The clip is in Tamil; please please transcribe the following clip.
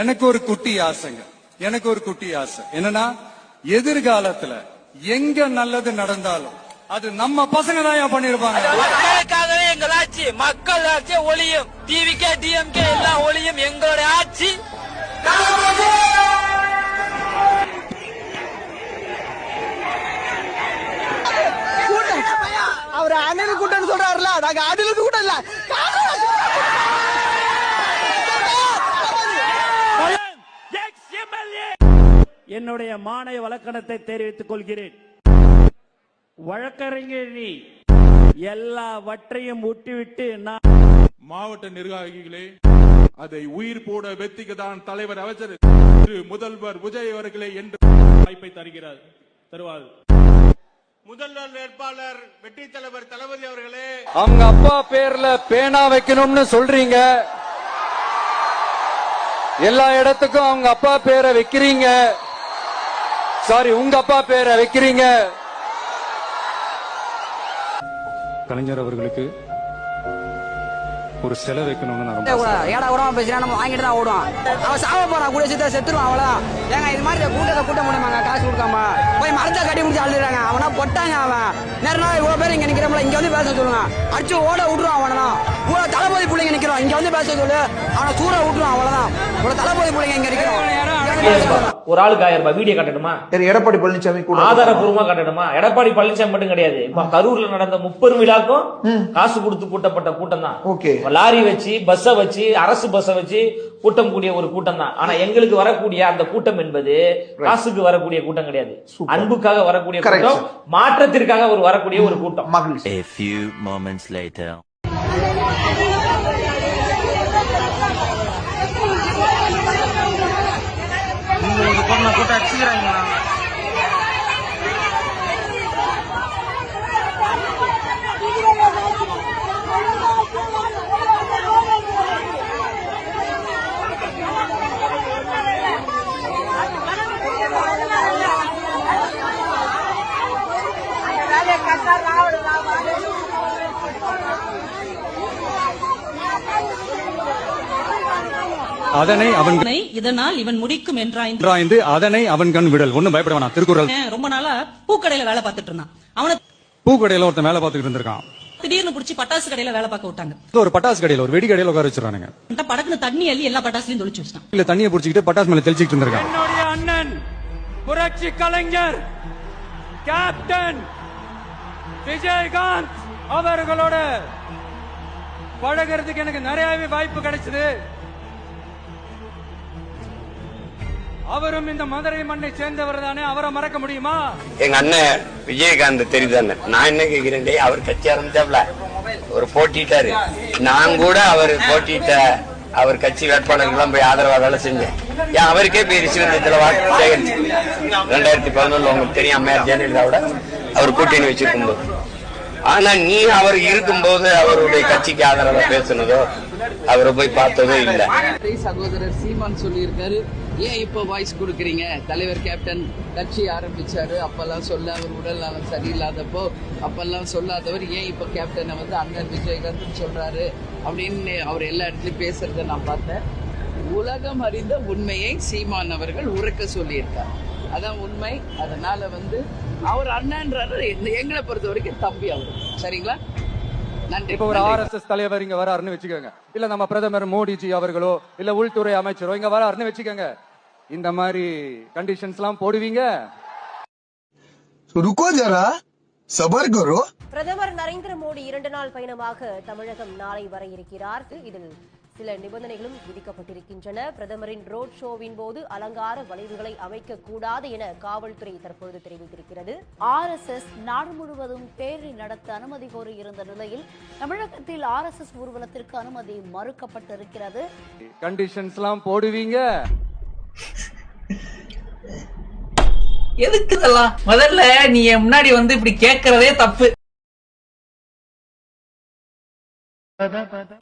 எனக்கு ஒரு குட்டி ஆசைங்க. எனக்கு ஒரு குட்டி ஆசை. என்னன்னா எதிர்காலத்துல எங்க நல்லது நடந்தாலும் அது நம்ம பசங்க தான் பண்ணிருப்பாங்க? மக்களுக்காகவே எங்கள் ஆட்சி. மக்கள் ஆட்சி ஒளியும். டிவிகே டிஎம்கே எல்லாம் ஒளியும். எங்களுடைய ஆட்சி. அவர் அண்ணனுக்கு கூட்டம் சொல்றாருல நாங்க அண்ணனுக்கு கூட்டம் இல்ல என்னுடைய மானை வழக்கணத்தை தெரிவித்துக் கொள்கிறேன். வழக்கறிஞர் நீ எல்லாவற்றையும் விட்டுவிட்டு நான் மாவட்ட நிர்வாகிகளே அதை உயிர் போட வெத்திக்கு தான் தலைவர் அமைச்சர் திரு முதல்வர் விஜய் அவர்களே என்று வாய்ப்பை தருகிறார் தருவார். முதல்வர் வேட்பாளர் வெற்றி தலைவர் தளபதி அவர்களே. அவங்க அப்பா பேர்ல பேனா வைக்கணும்னு சொல்றீங்க. எல்லா இடத்துக்கும் அவங்க அப்பா பேரை வைக்கிறீங்க. சாரி உங்க அப்பா பேரை வைக்கிறீங்க. கலைஞர் அவர்களுக்கு ஒரு சிலை வைக்கணும்னு நான். ஏடா விடாம பேசுறா நம்ம வாங்கிட்டு தான் ஓடுவான். அவன் சாவ போறான் கூட சேர்த்து செத்துருவான் அவ்வளவுதான் ஏங்க இது மாதிரி கூட்டத்தை கூட்ட முடியுமாங்க காசு கொடுக்காம? போய் மரத்தை கட்டி முடிச்சு அழுதுறாங்க. அவனா பொட்டாங்க அவன். நேரம் நாள் இவ்வளவு பேர் இங்க நிக்கிறோம்ல இங்க வந்து பேச சொல்லுங்க. அடிச்சு ஓட விட்டுருவான் அவனா இவ்வளவு தளபதி பிள்ளைங்க நிக்கிறோம் இங்க வந்து பேச சொல்லு. அவனை சூற விட்டுருவான் அவ்வளவுதான் இவ்வளவு தளபதி பிள்ளைங்க இங்க நிக்கிறோம் ஒரு ஆளுக்கு ஆயிரம் ரூபாய் வீடியோ காட்டணுமா? சரி எடப்பாடி பழனிசாமி கூட ஆதாரபூர்வமா காட்டணுமா? எடப்பாடி பழனிசாமி மட்டும் கிடையாது. இப்ப கரூர்ல நடந்த முப்பெரும் விழாக்கும் காசு கொடுத்து கூட்டப்பட்ட கூட்டம் தான் Okay. லாரி வச்சு பஸ்ஸ வச்சு அரசு பஸ்ஸ வச்சு கூட்டம் கூடிய ஒரு கூட்டம் தான் ஆனா எங்களுக்கு வரக்கூடிய அந்த கூட்டம் என்பது காசுக்கு வரக்கூடிய கூட்டம் கிடையாது. அன்புக்காக வரக்கூடிய கூட்டம் மாற்றத்திற்காக ஒரு வரக்கூடிய ஒரு கூட்டம். மகிழ்ச்சி A few moments later. உங்களுக்கு பொண்ணை போட்டு அடிச்சுக்கிறாங்கண்ணா கட்டா ராவல் அதனை அவன் இதனை இதனால் இவன் முடிக்கும் என்றாய்ந்து அதனை அவன் கண் விடல். ஒண்ணும் பயப்பட வேணாம். திருக்குறள். ரொம்ப நாளா பூக்கடையில வேலை பார்த்துட்டு இருந்தான். அவனை பூக்கடையில ஒருத்தன் வேலை பார்த்துக்கிட்டு இருந்திருக்கான். திடீர்னு புடிச்சு பட்டாசு கடையில வேலை பார்க்க விட்டாங்க. ஒரு பட்டாசு கடையில ஒரு வெடி கடையில உட்கார வச்சிருக்கானுங்க இந்த படக்குன்னு தண்ணி அள்ளி எல்லா பட்டாசுலயும் தொளிச்சு வச்சிட்டான். இல்ல தண்ணியை புடிச்சிக்கிட்டு பட்டாசு மேல தெளிச்சிட்டு இருந்திருக்கான். என்னுடைய அண்ணன் புரட்சி கலைஞர் கேப்டன் விஜயகாந்த் அவர்களோட பழகிறதுக்கு எனக்கு நிறையவே வாய்ப்பு கிடைச்சது. அவரும் இந்த மதுரை மண்ணை சேர்ந்தவர் தானே அவரை மறக்க முடியுமா? எங்க அண்ணன் விஜயகாந்த் தெரியுதானே? நான் என்ன கேக்குறேன்? டேய், அவர் கட்சி ஆரம்பிச்சாப்ல. ஒரு போட்டிட்டாரு. நான் கூட அவர் போட்டிட்ட அவர் கட்சி வேட்பாளர்கள்லாம் போய் ஆதரவா வேலை செஞ்சேன். ஏன் அவருக்கே போய் ரிசிவந்தத்துல வாக்கு சேகரிச்சு ரெண்டாயிரத்தி பதினொன்னுல உங்களுக்கு தெரியும் அம்மையார் ஜெயலலிதாவோட அவர் கூட்டணி வச்சிருக்கும் போது. ஆனா நீ அவர் இருக்கும்போது அவருடைய கட்சிக்கு ஆதரவா பேசுனதோ அவரை போய் பார்த்ததோ இல்ல. சகோதரர் சீமான் சொல்லியிருக்காரு. ஏன் இப்போ வாய்ஸ் கொடுக்குறீங்க? தலைவர் கேப்டன் கட்சி ஆரம்பிச்சாரு. அப்பெல்லாம் சொல்ல அவர் உடல் நலம் சரியில்லாதப்போ அப்பெல்லாம் சொல்லாதவர் ஏன் இப்போ கேப்டனை வந்து அண்ணன் விஜயகாந்த் சொல்றாரு? அப்படின்னு அவர் எல்லா இடத்துலயும் பேசுறத நான் பார்த்தேன். உலகம் அறிந்த உண்மையை சீமான் அவர்கள் உறக்க சொல்லியிருக்கார். அதான் உண்மை. அதனால வந்து அவர் அண்ணன்றாரு. எங்களை பொறுத்த வரைக்கும் தம்பி அவர். சரிங்களா? இப்ப ஒரு நன்றி. ஆர்எஸ்எஸ் தலைவர் இங்க வராருன்னு வச்சுக்கோங்க. இல்ல நம்ம பிரதமர் மோடிஜி அவர்களோ இல்ல உள்துறை அமைச்சரோ இங்க வராருன்னு வச்சுக்கோங்க. இந்த மாதிரி கண்டிஷன்ஸ் எல்லாம் போடுவீங்க? ருக்கோ ஜரா. சபர் கரோ பிரதமர் நரேந்திர மோடி இரண்டு நாள் பயணமாக தமிழகம் நாளை வர இருக்கிறார். இதில் சில நிபந்தனைகளும் விதிக்கப்பட்டிருக்கின்றன. பிரதமரின் ரோட் ஷோவின் போது அலங்கார வளைவுகளை அமைக்க கூடாது என காவல்துறை தற்பொழுது தெரிவித்திருக்கிறது. ஆர் எஸ் எஸ் நாடு முழுவதும் பேரணி நடத்த அனுமதி கோரி இருந்த நிலையில் தமிழகத்தில் ஆர் எஸ் எஸ் ஊர்வலத்திற்கு அனுமதி மறுக்கப்பட்டிருக்கிறது. கண்டிஷன்ஸ் எல்லாம் போடுவீங்க. எதுக்கு இதெல்லாம்? முதல்ல நீ முன்னாடி வந்து இப்படி கேட்கறதே தப்பு. Ba-da-ba-da.